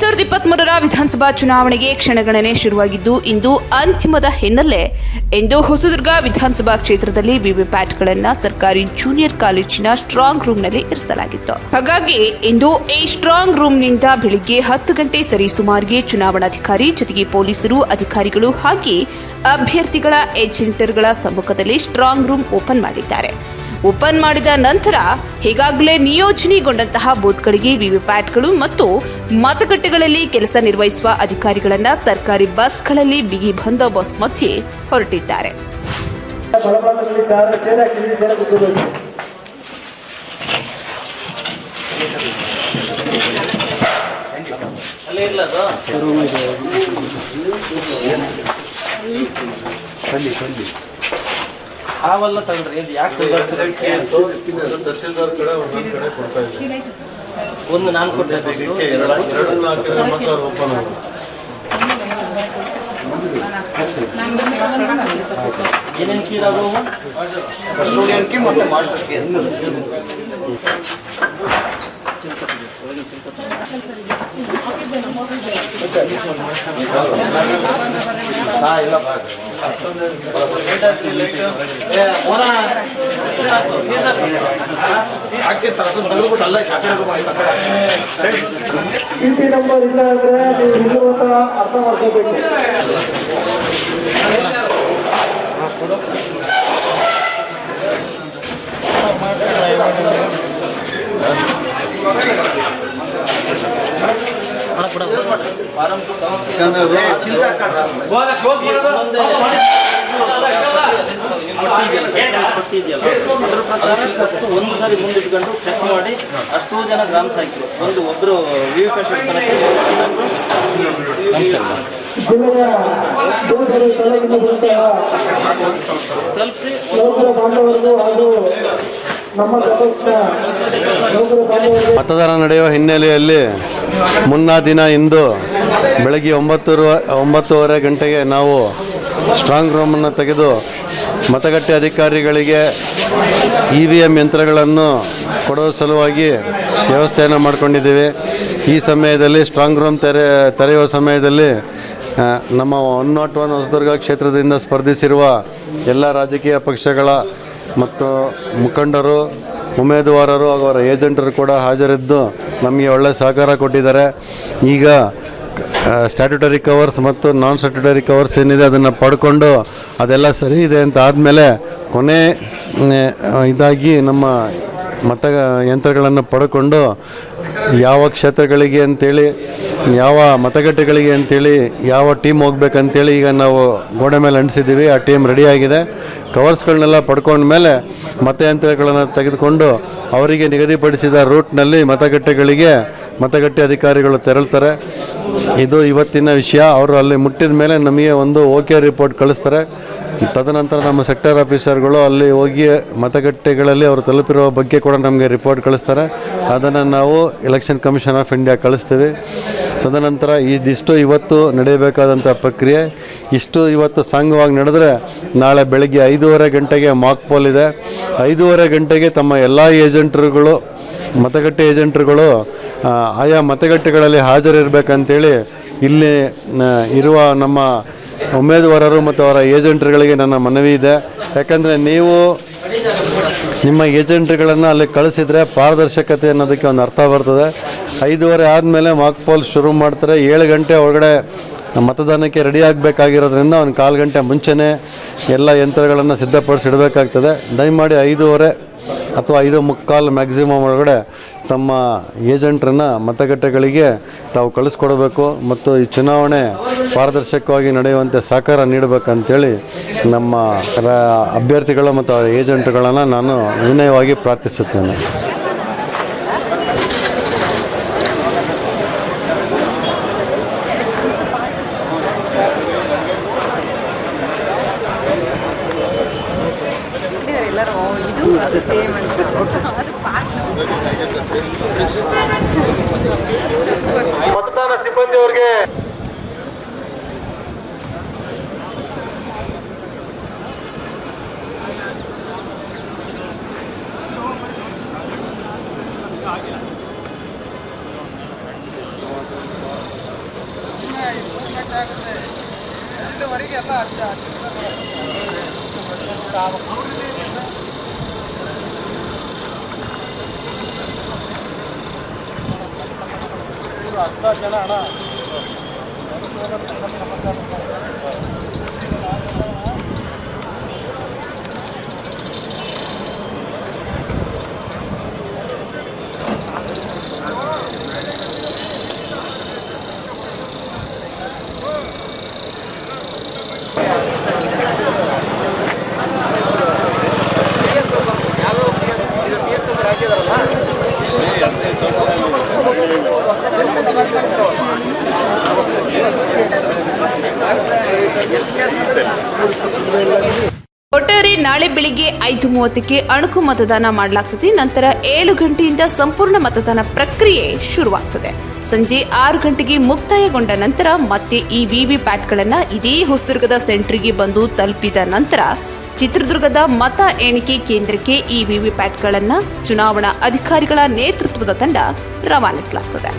ಸಾವಿರದ ಇಪ್ಪತ್ಮೂರರ ವಿಧಾನಸಭಾ ಚುನಾವಣೆಗೆ ಕ್ಷಣಗಣನೆ ಶುರುವಾಗಿದ್ದು, ಇಂದು ಅಂತಿಮದ ಹಿನ್ನೆಲೆ ಇಂದು ಹೊಸದುರ್ಗ ವಿಧಾನಸಭಾ ಕ್ಷೇತ್ರದಲ್ಲಿ ವಿವಿಪ್ಯಾಟ್ಗಳನ್ನು ಸರ್ಕಾರಿ ಜೂನಿಯರ್ ಕಾಲೇಜಿನ ಸ್ಟ್ರಾಂಗ್ ರೂಮ್ನಲ್ಲಿ ಇರಿಸಲಾಗಿತ್ತು. ಹಾಗಾಗಿ ಇಂದು ಈ ಸ್ಟ್ರಾಂಗ್ ರೂಮ್ನಿಂದ ಬೆಳಿಗ್ಗೆ ಹತ್ತು ಗಂಟೆ ಸರಿ ಸುಮಾರಿಗೆ ಚುನಾವಣಾಧಿಕಾರಿ ಜೊತೆಗೆ ಪೊಲೀಸರು, ಅಧಿಕಾರಿಗಳು ಹಾಗೆ ಅಭ್ಯರ್ಥಿಗಳ ಏಜೆಂಟರ್ಗಳ ಸಮ್ಮುಖದಲ್ಲಿ ಸ್ಟ್ರಾಂಗ್ ರೂಮ್ ಓಪನ್ ಮಾಡಿದ್ದಾರೆ. ಓಪನ್ ಮಾಡಿದ ನಂತರ ಈಗಾಗಲೇ ನಿಯೋಜನೆಗೊಂಡಂತಹ ಬೂತ್ಗಳಿಗೆ ವಿವಿಪ್ಯಾಟ್ಗಳು ಮತ್ತು ಮತಗಟ್ಟೆಗಳಲ್ಲಿ ಕೆಲಸ ನಿರ್ವಹಿಸುವ ಅಧಿಕಾರಿಗಳನ್ನು ಸರ್ಕಾರಿ ಬಸ್ಗಳಲ್ಲಿ ಬಿಗಿ ಬಂದೋಬಸ್ತ್ ಮಧ್ಯೆ ಹೊರಟಿದ್ದಾರೆ. ಬನ್ನಿ ಚಾರ ಚೇರ್ ಹಾಕಿದ್ರೆ ಜನ ಕೂತ್ಕೋಬೇಕು ಹಾವೆಲ್ಲ ತಗೊಳ್ರಿ ಇದು ಯಾಕೆ ತಹಸೀಲ್ದಾರ್ ಕಡೆ ಒಂದೊಂದು ಕಡೆ ಕೊಡ್ತಾ ಇದ್ದಾರೆ. ಒಂದು ನಾನು ಕೊಟ್ಟೆ ಇದಕ್ಕೆ ಎರಡು ಎರಡನ್ನ ಹಾಕಿದ್ರೆ ಮಾತ್ರ ಅದು ಓಪನ್ ಆಗುತ್ತೆ ಏನೇನು ಕೀರ್ ಅದು ಕಸ್ಟೋಡಿಯನ್ಗೆ ಮತ್ತು ಮಾಸ್ಟರ್ಗೆ ಚೀಟಿ ನಂಬರ್ ಇಲ್ಲ ಅಂದ್ರೆ ನೀವು ಇಲ್ಲ ಅಂತ ಅರ್ಥ ಮಾಡ್ಕೋಬೇಕು ಯಾಕಂದ್ರೆ ಅದು ಒಂದು ಸಾರಿ ಮುಂದಿಟ್ಕೊಂಡು ಚೆಕ್ ಮಾಡಿ ಅಷ್ಟೋ ಜನ ಗ್ರಾಮ್ಸ್ ಹಾಕಿದ್ರು ಒಂದು ಬರುತ್ತಾ ತಲುಪಿಸಿ ಮತದಾನ ನಡೆಯುವ ಹಿನ್ನೆಲೆಯಲ್ಲಿ ಮುನ್ನಾ ದಿನ ಇಂದು ಬೆಳಗ್ಗೆ ಒಂಬತ್ತು ಒಂಬತ್ತುವರೆ ಗಂಟೆಗೆ ನಾವು ಸ್ಟ್ರಾಂಗ್ ರೂಮನ್ನು ತೆಗೆದು ಮತಗಟ್ಟೆ ಅಧಿಕಾರಿಗಳಿಗೆ ಇ ವಿ ಎಂ ಯಂತ್ರಗಳನ್ನು ಕೊಡೋ ಸಲುವಾಗಿ ವ್ಯವಸ್ಥೆಯನ್ನು ಮಾಡಿಕೊಂಡಿದ್ದೀವಿ. ಈ ಸಮಯದಲ್ಲಿ ಸ್ಟ್ರಾಂಗ್ ರೂಮ್ ತೆರೆ, ತೆರೆಯುವ ಸಮಯದಲ್ಲಿ ನಮ್ಮ ಒನ್ ನಾಟ್ ಒನ್ ಹೊಸದುರ್ಗ ಕ್ಷೇತ್ರದಿಂದ ಸ್ಪರ್ಧಿಸಿರುವ ಎಲ್ಲ ರಾಜಕೀಯ ಪಕ್ಷಗಳ ಮತ್ತು ಮುಖಂಡರು ಉಮೇದುವಾರರು ಹಾಗೂ ಅವರ ಏಜೆಂಟರು ಕೂಡ ಹಾಜರಿದ್ದು ನಮಗೆ ಒಳ್ಳೆಯ ಸಹಕಾರ ಕೊಟ್ಟಿದ್ದಾರೆ. ಈಗ ಸ್ಟ್ಯಾಟ್ಯುಟರಿ ಕವರ್ಸ್ ಮತ್ತು ನಾನ್ ಸ್ಟ್ಯಾಟ್ಯುಟರಿ ಕವರ್ಸ್ ಏನಿದೆ ಅದನ್ನು ಪಡ್ಕೊಂಡು ಅದೆಲ್ಲ ಸರಿ ಇದೆ ಅಂತ ಆದಮೇಲೆ ಕೊನೆ ಇದಾಗಿ ನಮ್ಮ ಮತ ಯಂತ್ರಗಳನ್ನು ಪಡ್ಕೊಂಡು ಯಾವ ಕ್ಷೇತ್ರಗಳಿಗೆ ಅಂತೇಳಿ, ಯಾವ ಮತಗಟ್ಟೆಗಳಿಗೆ ಅಂತೇಳಿ, ಯಾವ ಟೀಮ್ ಹೋಗ್ಬೇಕಂತೇಳಿ ಈಗ ನಾವು ಗೋಡೆ ಮೇಲೆ ಅಂಟಿಸಿದ್ದೀವಿ. ಆ ಟೀಮ್ ರೆಡಿಯಾಗಿದೆ ಕವರ್ಸ್ಗಳನ್ನೆಲ್ಲ ಪಡ್ಕೊಂಡ್ಮೇಲೆ ಮತಯಂತ್ರಗಳನ್ನು ತೆಗೆದುಕೊಂಡು ಅವರಿಗೆ ನಿಗದಿಪಡಿಸಿದ ರೂಟ್ನಲ್ಲಿ ಮತಗಟ್ಟೆಗಳಿಗೆ ಮತಗಟ್ಟೆ ಅಧಿಕಾರಿಗಳು ತೆರಳ್ತಾರೆ. ಇದು ಇವತ್ತಿನ ವಿಷಯ. ಅವರು ಅಲ್ಲಿ ಮುಟ್ಟಿದ ಮೇಲೆ ನಮಗೆ ಒಂದು ಓಕೆ ರಿಪೋರ್ಟ್ ಕಳಿಸ್ತಾರೆ. ತದನಂತರ ನಮ್ಮ ಸೆಕ್ಟರ್ ಆಫೀಸರ್ಗಳು ಅಲ್ಲಿ ಹೋಗಿ ಮತಗಟ್ಟೆಗಳಲ್ಲಿ ಅವರು ತಲುಪಿರುವ ಬಗ್ಗೆ ಕೂಡ ನಮಗೆ ರಿಪೋರ್ಟ್ ಕಳಿಸ್ತಾರೆ. ಅದನ್ನು ನಾವು ಎಲೆಕ್ಷನ್ ಕಮಿಷನ್ ಆಫ್ ಇಂಡಿಯಾ ಕಳಿಸ್ತೀವಿ. ತದನಂತರ ಇದಿಷ್ಟು ಇವತ್ತು ನಡೆಯಬೇಕಾದಂಥ ಪ್ರಕ್ರಿಯೆ. ಇಷ್ಟು ಇವತ್ತು ಸಾಂಗವಾಗಿ ನಡೆದರೆ ನಾಳೆ ಬೆಳಗ್ಗೆ ಐದೂವರೆ ಗಂಟೆಗೆ ಮಾಕ್ ಪೋಲ್ ಇದೆ. ಐದೂವರೆ ಗಂಟೆಗೆ ತಮ್ಮ ಎಲ್ಲ ಏಜೆಂಟ್ರುಗಳು ಮತಗಟ್ಟೆ ಏಜೆಂಟ್ರುಗಳು ಆಯಾ ಮತಗಟ್ಟೆಗಳಲ್ಲಿ ಹಾಜರಿರಬೇಕಂತೇಳಿ ಇಲ್ಲಿ ಇರುವ ನಮ್ಮ ಉಮೇದುವಾರರು ಮತ್ತು ಅವರ ಏಜೆಂಟ್ರುಗಳಿಗೆ ನನ್ನ ಮನವಿ ಇದೆ. ಯಾಕಂದರೆ ನೀವು ನಿಮ್ಮ ಏಜೆಂಟ್ಗಳನ್ನು ಅಲ್ಲಿ ಕಳಿಸಿದರೆ ಪಾರದರ್ಶಕತೆ ಅನ್ನೋದಕ್ಕೆ ಒಂದು ಅರ್ಥ ಬರ್ತದೆ. ಐದುವರೆ ಆದಮೇಲೆ ಮಾಕ್ ಪೋಲ್ ಶುರು ಮಾಡ್ತಾರೆ. ಏಳು ಗಂಟೆ ಒಳಗಡೆ ಮತದಾನಕ್ಕೆ ರೆಡಿ ಆಗಬೇಕಾಗಿರೋದ್ರಿಂದ ಒಂದು ಕಾಲು ಗಂಟೆ ಮುಂಚೆನೇ ಎಲ್ಲ ಯಂತ್ರಗಳನ್ನು ಸಿದ್ಧಪಡಿಸಿಡಬೇಕಾಗ್ತದೆ. ದಯಮಾಡಿ ಐದೂವರೆ ಅಥವಾ ಐದು ಮುಕ್ಕಾಲು ಮ್ಯಾಕ್ಸಿಮಮ್ ಒಳಗಡೆ ತಮ್ಮ ಏಜೆಂಟ್ರನ್ನು ಮತಗಟ್ಟೆಗಳಿಗೆ ತಾವು ಕಳಿಸ್ಕೊಡಬೇಕು ಮತ್ತು ಈ ಚುನಾವಣೆ ಪಾರದರ್ಶಕವಾಗಿ ನಡೆಯುವಂತೆ ಸಹಕಾರ ನೀಡಬೇಕಂತೇಳಿ ನಮ್ಮ ಅಭ್ಯರ್ಥಿಗಳು ಮತ್ತು ಅವರ ಏಜೆಂಟ್ಗಳನ್ನು ನಾನು ವಿನಯವಾಗಿ ಪ್ರಾರ್ಥಿಸುತ್ತೇನೆ. ಸೇಮ್ ಅಂತ. ಅದು ಪಾಸ್ ಮತದಾನ ಸಿಬ್ಬಂದಿಯವರಿಗೆ ಒಟ್ಟಾರೆ ನಾಳೆ ಬೆಳಿಗ್ಗೆ ಐದು ಮೂವತ್ತಕ್ಕೆ ಅಣುಕು ಮತದಾನ ಮಾಡಲಾಗ್ತದೆ. ನಂತರ ಏಳು ಗಂಟೆಯಿಂದ ಸಂಪೂರ್ಣ ಮತದಾನ ಪ್ರಕ್ರಿಯೆ ಶುರುವಾಗ್ತದೆ. ಸಂಜೆ ಆರು ಗಂಟೆಗೆ ಮುಕ್ತಾಯಗೊಂಡ ನಂತರ ಮತ್ತೆ ಈ ವಿವಿ ಪ್ಯಾಟ್ಗಳನ್ನು ಇದೇ ಹೊಸದುರ್ಗದ ಸೆಂಟ್ರಿಗೆ ಬಂದು ತಲುಪಿದ ನಂತರ ಚಿತ್ರದುರ್ಗದ ಮತ ಎಣಿಕೆ ಕೇಂದ್ರಕ್ಕೆ ಈ ವಿವಿ ಪ್ಯಾಟ್ಗಳನ್ನು ಚುನಾವಣಾ ಅಧಿಕಾರಿಗಳ ನೇತೃತ್ವದ ತಂಡ ರವಾನಿಸಲಾಗ್ತದೆ.